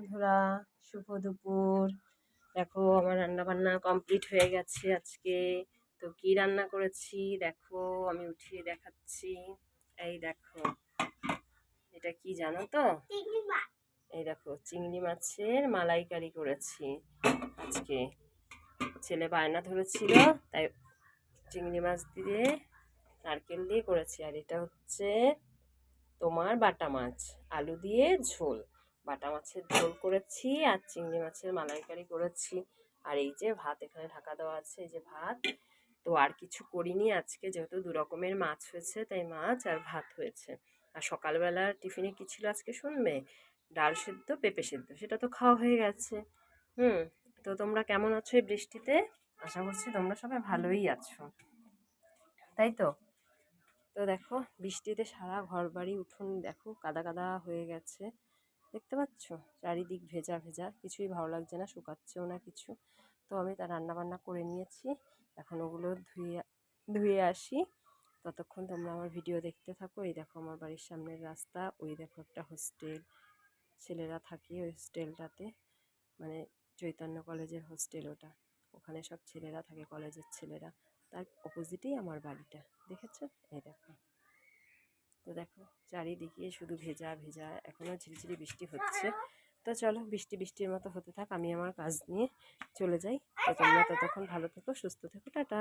বন্ধুরা শুভ দুপুর। দেখো আমার রান্না বান্না কমপ্লিট হয়ে গেছে আজকে। তো কি রান্না করেছি? দেখো আমি উঠিয়ে দেখাচ্ছি। এই দেখো এটা কি জানো তো? এই দেখো চিংড়ি মাছের মালাইকারি করেছি আজকে। ছেলে বায়না ধরেছিল তাই চিংড়ি মাছ দিয়ে নারকেল দিয়ে করেছি। আর এটা হচ্ছে তোমার বাটা মাছ আলু দিয়ে ঝোল। বাটা মাছের ঝোল করেছি, আর চিংড়ি মাছের মালাইকারি করেছি। আর এই যে ভাত, এখানে ঢাকা দেওয়া আছে, এই যে ভাত। তো আর কিছু করিনি আজকে, যেহেতু দু রকমের মাছ হয়েছে, তাই মাছ আর ভাত হয়েছে। আর সকালবেলার টিফিনে কী ছিল আজকে শুনবে? ডাল সেদ্ধ, পেঁপে সেদ্ধ, সেটা তো খাওয়া হয়ে গেছে। হুম, তো তোমরা কেমন আছো এই বৃষ্টিতে? আশা করছি তোমরা সবাই ভালোই আছো। তাই তো? তো দেখো, বৃষ্টিতে সারা ঘর বাড়ি উঠোন দেখো, কাদা কাদা হয়ে গেছে। দেখতে পাচ্ছ? চারিদিক ভেজা ভেজা। কিছুই ভালো লাগছে না, শুকাচ্ছেও না কিছু। তো আমি তা রান্না বান্না করে নিয়েছি। এখন ওগুলো ধুয়ে ধুয়ে আসি। ততক্ষণ তোমরা আমার ভিডিও দেখতে থাকো। এই দেখো আমার বাড়ির সামনের রাস্তা। ওই দেখো একটা হোস্টেল। ছেলেরা থাকে ওই হোস্টেলটাতে। মানে চৈতন্য কলেজের হোস্টেল ওটা। ওখানে সব ছেলেরা থাকে, কলেজের ছেলেরা। তার অপোজিটেই আমার বাড়িটা। দেখেছ? এই দেখো। তো দেখো চারিদিকে শুধু ভেজা ভেজা এখনও ঝিরিঝিরি বৃষ্টি হচ্ছে। তো চলো বৃষ্টি বৃষ্টির মতো হতে থাক আমি আমার কাজ নিয়ে চলে যাই। তো তোমরা ততক্ষণ ভালো থেকো সুস্থ থেকো টাটা।